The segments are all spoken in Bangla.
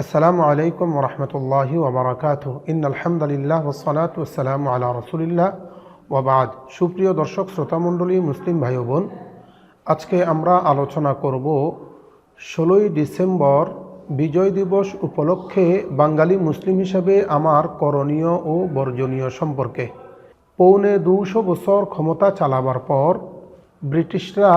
আসসালামু আলাইকুম রহমতুল্লাহি ওবরাকাত ইন আলহামদুলিল্লাহ ওসলাত ওসালাম আলা রসুলিল্লাহ ওবাদ সুপ্রিয় দর্শক শ্রোতামণ্ডলী মুসলিম ভাই বোন, আজকে আমরা আলোচনা করব ষোলোই ডিসেম্বর বিজয় দিবস উপলক্ষে বাঙালি মুসলিম হিসাবে আমার করণীয় ও বর্জনীয় সম্পর্কে। পৌনে দুশো বছর ক্ষমতা চালাবার পর ব্রিটিশরা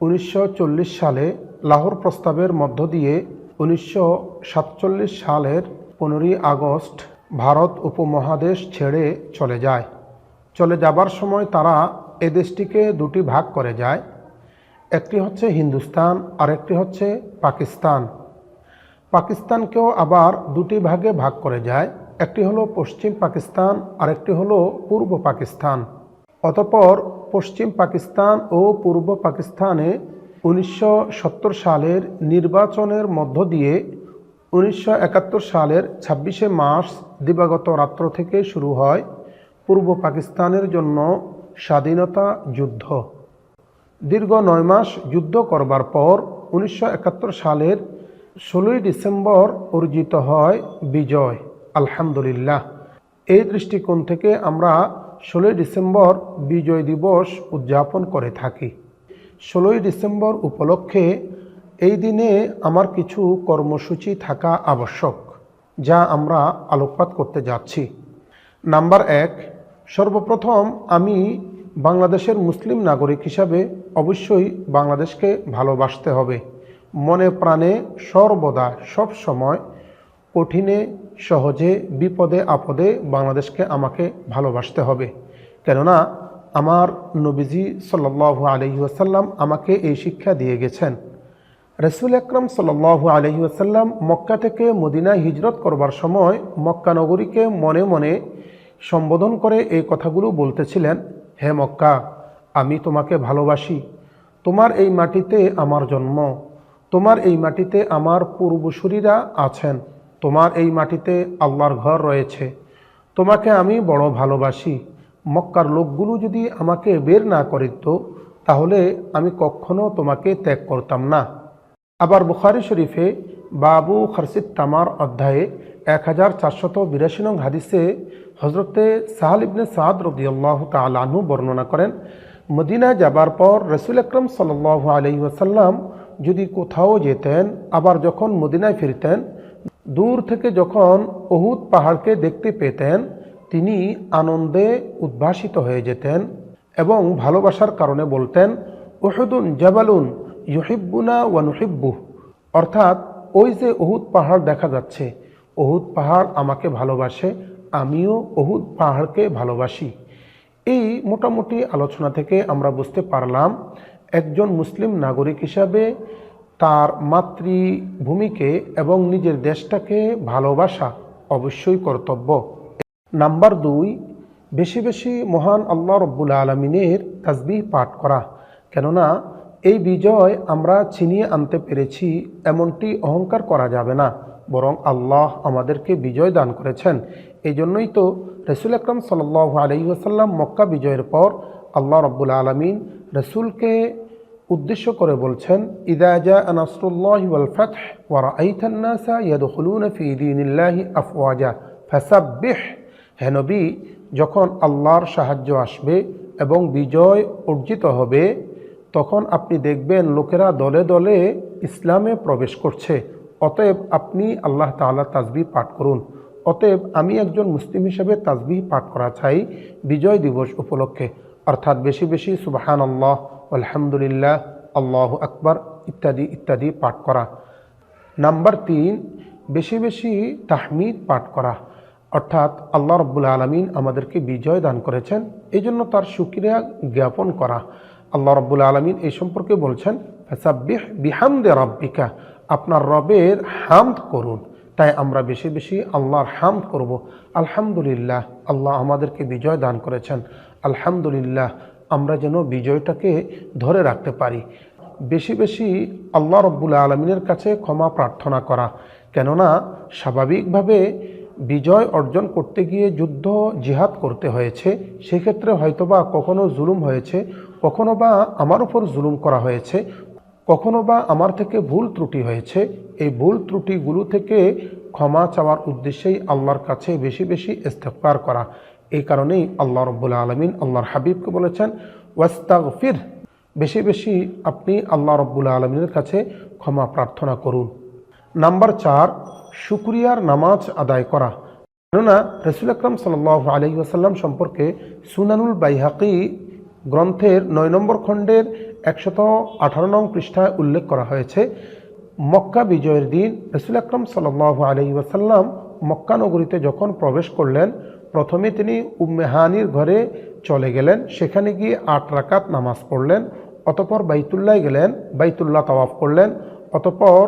উনিশশো চল্লিশ সালে লাহোর প্রস্তাবের মধ্য দিয়ে উনিশশো সাতচল্লিশ সালের পনেরোই আগস্ট ভারত উপমহাদেশ ছেড়ে চলে যায়। চলে যাবার সময় তারা এ দেশটিকে দুটি ভাগ করে যায়। একটি হচ্ছে হিন্দুস্তান, আরেকটি হচ্ছে পাকিস্তান। পাকিস্তানকেও আবার দুটি ভাগে ভাগ করে যায়। একটি হলো পশ্চিম পাকিস্তান, আরেকটি হলো পূর্ব পাকিস্তান। অতপর পশ্চিম পাকিস্তান ও পূর্ব পাকিস্তানে উনিশশো সত্তর সালের নির্বাচনের মধ্য দিয়ে উনিশশো একাত্তর সালের ছাব্বিশে মার্চ দিবাগত রাত্র থেকে শুরু হয় পূর্ব পাকিস্তানের জন্য স্বাধীনতা যুদ্ধ। দীর্ঘ নয় মাস যুদ্ধ করবার পর উনিশশো একাত্তর সালের ষোলোই ডিসেম্বর অর্জিত হয় বিজয়, আলহামদুলিল্লাহ। এই দৃষ্টিকোণ থেকে আমরা ষোলোই ডিসেম্বর বিজয় দিবস উদযাপন করে থাকি। ষোলোই ডিসেম্বর উপলক্ষে এই দিনে আমার কিছু কর্মসূচি থাকা আবশ্যক, যা আমরা আলোকপাত করতে যাচ্ছি। নাম্বার এক, সর্বপ্রথম আমি বাংলাদেশের মুসলিম নাগরিক হিসাবে অবশ্যই বাংলাদেশকে ভালোবাসতে হবে। মনে প্রাণে সর্বদা সব সময় কঠিনে, সহজে, বিপদে, আপদে বাংলাদেশকে আমাকে ভালোবাসতে হবে। কেননা আমার নবীজি সাল্লাহ আলহি আসাল্লাম আমাকে এই শিক্ষা দিয়ে গেছেন। রসুল আকরম সাল্লাহ আলহি আসাল্লাম মক্কা থেকে মদিনায় হিজরত করবার সময় মক্কা নগরীকে মনে মনে সম্বোধন করে এই কথাগুলো বলতেছিলেন, হে মক্কা, আমি তোমাকে ভালোবাসি। তোমার এই মাটিতে আমার জন্ম। তোমার এই মাটিতে আমার পূর্বসূরীরা আছেন। তোমার এই মাটিতে আল্লাহর ঘর রয়েছে। তোমাকে আমি বড় ভালোবাসি। মক্কার লোকগুলো যদি আমাকে বের না করিত তাহলে আমি কখনো তোমাকে ত্যাগ করতাম না। আবার বুখারি শরীফে বাবু খরসিদ তামার অধ্যায়ে এক হাজার চারশত বিরাশি নং হাদিসে হজরতে সাহাল ইবনে সাদ রদিয়াল্লাহ তালাহু বর্ণনা করেন, মদিনায় যাবার পর রসুল আকরম সাল আলহি আসাল্লাম যদি কোথাও যেতেন, আবার যখন মদিনায় ফিরতেন, দূর থেকে যখন অহুদ পাহাড়কে দেখতে পেতেন তিনি আনন্দে উদ্ভাসিত হয়ে যেতেন এবং ভালোবাসার কারণে বলতেন ওহুদুন জাবালুন ইউহিব্বুনা ওয়ানুহিব্বু অর্থাৎ, ওই যে অহুদ পাহাড় দেখা যাচ্ছে অহুদ পাহাড় আমাকে ভালোবাসে, আমিও অহুদ পাহাড়কে ভালোবাসি। এই মোটামুটি আলোচনা থেকে আমরা বুঝতে পারলাম, একজন মুসলিম নাগরিক হিসাবে তার মাতৃভূমিকে এবং নিজের দেশটাকে ভালোবাসা অবশ্যই কর্তব্য। নাম্বার দুই, বেশি বেশি মহান আল্লাহ রব্বুল আলমিনের তাজবিহ পাঠ করা। কেননা, এই বিজয় আমরা ছিনিয়ে আনতে পেরেছি, এমনটি অহংকার করা যাবে না। বরং আল্লাহ আমাদেরকে বিজয় দান করেছেন। এই জন্যই তো রসুল আকরম সাল আলহিহাসাল্লাম মক্কা বিজয়ের পর আল্লাহ রব্বুল আলমিন রসুলকে উদ্দেশ্য করে বলছেন ইদাজা আনাসরুল্লাহ ওয়াল ফাতহ ওয়া রাআইতান-নাসা ইয়াদখুলুনা ফি দীনিল্লাহি আফওয়াজা, ফাসাব্বিহ। হে নবী, যখন আল্লাহর সাহায্য আসবে এবং বিজয় অর্জিত হবে, তখন আপনি দেখবেন লোকেরা দলে দলে ইসলামে প্রবেশ করছে। অতএব আপনি আল্লাহ তাআলা তাজবি পাঠ করুন। অতএব আমি একজন মুসলিম হিসেবে তাজবি পাঠ করা চাই বিজয় দিবস উপলক্ষে। অর্থাৎ বেশি বেশি সুবাহান আল্লাহ আলহামদুলিল্লাহ, আল্লাহ আকবর ইত্যাদি ইত্যাদি পাঠ করা। নাম্বার তিন, বেশি বেশি তাহমিদ পাঠ করা। অর্থাৎ আল্লাহ রব্বুল আলমিন আমাদেরকে বিজয় দান করেছেন। এই জন্য তার সুক্রিয়া জ্ঞাপন করা। আল্লাহ রব্বুল আলমিন এই সম্পর্কে বলছেন, ফাসাব্বিহ বিহামদে রব্বিকা আপনার রবের হামদ করুন। তাই আমরা বেশি বেশি আল্লাহর হামদ করব। আলহামদুলিল্লাহ, আল্লাহ আমাদেরকে বিজয় দান করেছেন। আলহামদুলিল্লাহ, আমরা যেন বিজয়টাকে ধরে রাখতে পারি। বেশি বেশি আল্লাহ রব্বুল আলমিনের কাছে ক্ষমা প্রার্থনা করা। কেননা, স্বাভাবিকভাবে বিজয় অর্জন করতে গিয়ে যুদ্ধ জিহাদ করতে হয়েছে, সেক্ষেত্রে হয়তোবা কখনো জুলুম হয়েছে, কখনো বা আমার উপর জুলুম করা হয়েছে, কখনো বা আমার থেকে ভুল ত্রুটি হয়েছে, এই ভুল ত্রুটিগুলো থেকে ক্ষমা চাওয়ার উদ্দেশ্যেই আল্লাহর কাছে বেশি বেশি ইস্তেকবার করা। এই কারণেই আল্লাহ রব্বুল আলমিন আল্লাহর হাবিবকে বলেছেন, ওয়াস্তাগফির। বেশি বেশি আপনি আল্লাহ রব্বুল আলমিনের কাছে ক্ষমা প্রার্থনা করুন। নাম্বার চার শুক্রিয়ার নামাজ আদায় করা। কেননা রসুল আকরম আলহি আসাল্লাম সম্পর্কে সুনানুল বাইহাকি গ্রন্থের নয় নম্বর খণ্ডের একশত আঠারো নং পৃষ্ঠায় উল্লেখ করা হয়েছে, মক্কা বিজয়ের দিন রসুল আকরম সাল আলহি আসাল্লাম মক্কা নগরীতে যখন প্রবেশ করলেন, প্রথমে তিনি উম্মেহানির ঘরে চলে গেলেন, সেখানে গিয়ে আট রাকাত নামাজ পড়লেন, অতপর বাইতুল্লাহ গেলেন, বাইতুল্লাহ তাওয়াফ করলেন, অতপর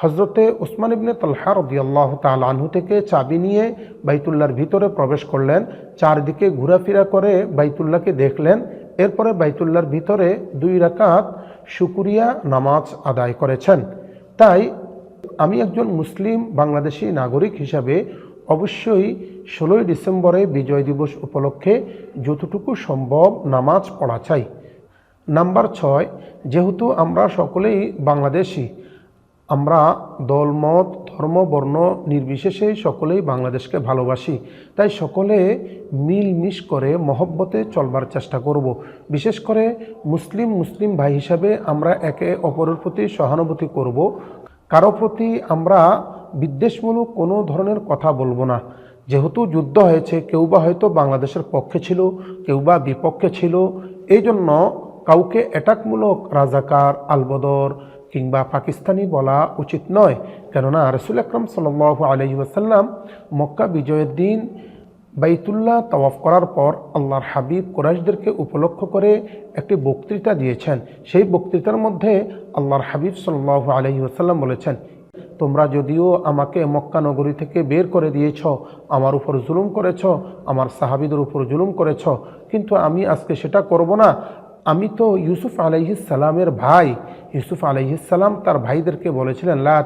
হজরতে উসমান ইবনে তলহা রদিয়াল্লাহ তাল আনহু থেকে চাবি নিয়ে বাইতুল্লাহর ভিতরে প্রবেশ করলেন। চারদিকে ঘোরাফেরা করে বাইতুল্লাহকে দেখলেন। এরপরে বাইতুল্লাহর ভিতরে দুই রাকাত শুকুরিয়া নামাজ আদায় করেছেন। তাই আমি একজন মুসলিম বাংলাদেশি নাগরিক হিসাবে অবশ্যই ষোলোই ডিসেম্বরে বিজয় দিবস উপলক্ষে যতটুকু সম্ভব নামাজ পড়া চাই। নাম্বার ছয়, যেহেতু আমরা সকলেই বাংলাদেশি আমরা দলমত ধর্ম, বর্ণ নির্বিশেষে সকলেই বাংলাদেশকে ভালোবাসি তাই সকলে মিলমিশ করে মহব্বতে চলবার চেষ্টা করব। বিশেষ করে মুসলিম মুসলিম ভাই হিসাবে আমরা একে অপরের প্রতি সহানুভূতি করব। কারও প্রতি আমরা বিদ্বেষমূলক কোনো ধরনের কথা বলব না যেহেতু যুদ্ধ হয়েছে, কেউ বা হয়তো বাংলাদেশের পক্ষে ছিল, কেউ বা বিপক্ষে ছিল এই জন্য কাউকে অ্যাটাকমূলক রাজাকার, আলবদর কিংবা পাকিস্তানি বলা উচিত নয়। কেননা রসুল আকরম সাল আলহি ওয়াসাল্লাম মক্কা বিজয়ের দিন বাইতুল্লাহ তওয়াফ করার পর আল্লাহর হাবিব কোরাইশদেরকে উপলক্ষ করে একটি বক্তৃতা দিয়েছেন। সেই বক্তৃতার মধ্যে আল্লাহর হাবিব সাল্লাহ আলহি ওয়াসাল্লাম বলেছেন, তোমরা যদিও আমাকে মক্কা নগরী থেকে বের করে দিয়েছ, আমার উপর জুলুম করেছ, আমার সাহাবিদের উপর জুলুম করেছ, কিন্তু আমি আজকে সেটা করব না। আমি তো ইউসুফ আলাইহিসালামের ভাই। ইউসুফ আলাইহিসাল্লাম তার ভাইদেরকে বলেছিলেন, লা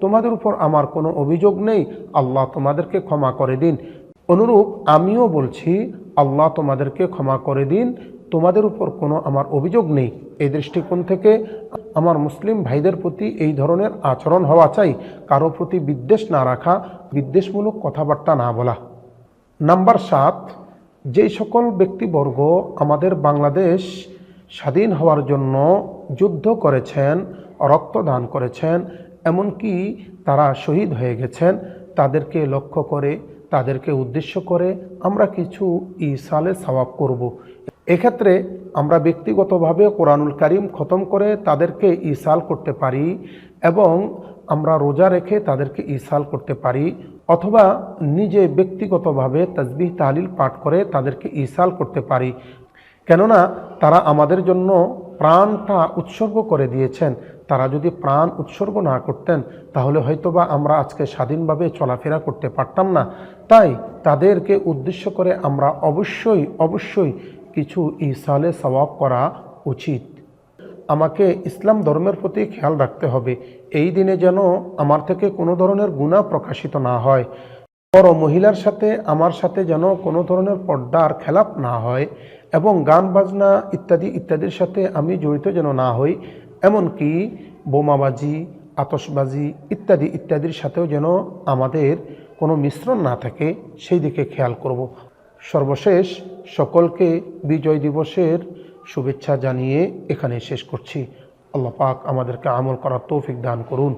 তোমাদের উপর আমার কোনো অভিযোগ নেই। আল্লাহ তোমাদেরকে ক্ষমা করে দিন। অনুরূপ আমিও বলছি, আল্লাহ তোমাদেরকে ক্ষমা করে দিন। তোমাদের উপর কোনো আমার অভিযোগ নেই। এই দৃষ্টিকোণ থেকে আমার মুসলিম ভাইদের প্রতি এই ধরনের আচরণ হওয়া চাই। কারও প্রতি বিদ্বেষ না রাখা, বিদ্বেষমূলক কথাবার্তা না বলা। নাম্বার সাত যেই সকল ব্যক্তিবর্গ আমাদের বাংলাদেশ স্বাধীন হওয়ার জন্য যুদ্ধ করেছেন, রক্তদান করেছেন, এমনকি তারা শহীদ হয়ে গেছেন, তাদেরকে লক্ষ্য করে, তাদেরকে উদ্দেশ্য করে আমরা কিছু ইসালে সওয়াব করব। এক্ষেত্রে আমরা ব্যক্তিগতভাবে কোরআনুল কারিম খতম করে তাদেরকে ইসাল করতে পারি এবং আমরা রোজা রেখে তাদেরকে ইসাল করতে পারি অথবা নিজে ব্যক্তিগতভাবে তসবিহ তালিল পাঠ করে তাদেরকে ইসাল করতে পারি। কেননা তারা আমাদের জন্য প্রাণটা উৎসর্গ করে দিয়েছেন। তারা যদি প্রাণ উৎসর্গ না করতেন, তাহলে হয়তোবা আমরা আজকে স্বাধীনভাবে চলাফেরা করতে পারতাম না। তাই তাদেরকে উদ্দেশ্য করে আমরা অবশ্যই অবশ্যই কিছু ইসালে সওয়াব করা উচিত। আমাকে ইসলাম ধর্মের প্রতি খেয়াল রাখতে হবে। এই দিনে যেন আমার থেকে কোনো ধরনের গুণা প্রকাশিত না হয় বড় মহিলার সাথে আমার সাথে যেন কোনো ধরনের পর্দার খেলাপ না হয় এবং গান, বাজনা ইত্যাদি ইত্যাদির সাথে আমি জড়িত যেন না হই, এমনকি বোমাবাজি আতসবাজি ইত্যাদি ইত্যাদির সাথেও যেন আমাদের কোনো মিশ্রণ না থাকে, সেই দিকে খেয়াল করব। সর্বশেষ, সকলকে বিজয় দিবসের শুভেচ্ছা জানিয়ে এখানে শেষ করছি। আল্লাহ পাক আমাদেরকে আমল করার তৌফিক দান করুন।